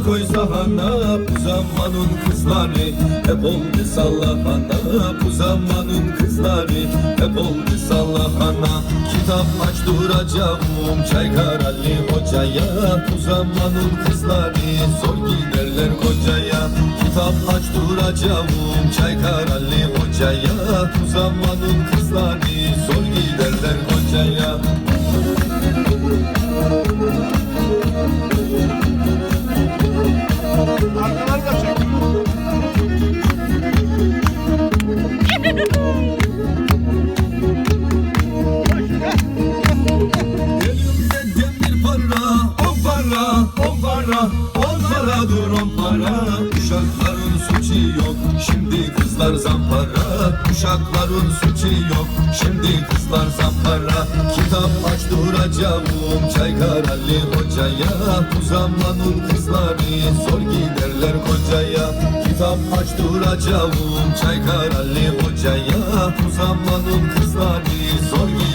Sofraya koy sahana bu zamanın kızları. Hep oldu sallahana bu zamanın kızları. Hep oldu sallahana Kitap aç duracağım Çaykar Ali Hoca'ya Bu zamanın kızları. Zor giderler kocaya Kitap aç duracağım Çaykar Ali Hoca'ya Bu zamanın kızları. Zor giderler para, on para dur on para. Uşakların suçu yok, şimdi kızlar zampara. Uşakların suçu yok, şimdi kızlar zampara. Kitap aç duracağım, Çaykar Ali Hoca'ya. Bu zamanın kızları zor giderler kocaya. Kitap aç duracağım, Çaykar Ali Hoca'ya. Bu zamanın kızları zor giderler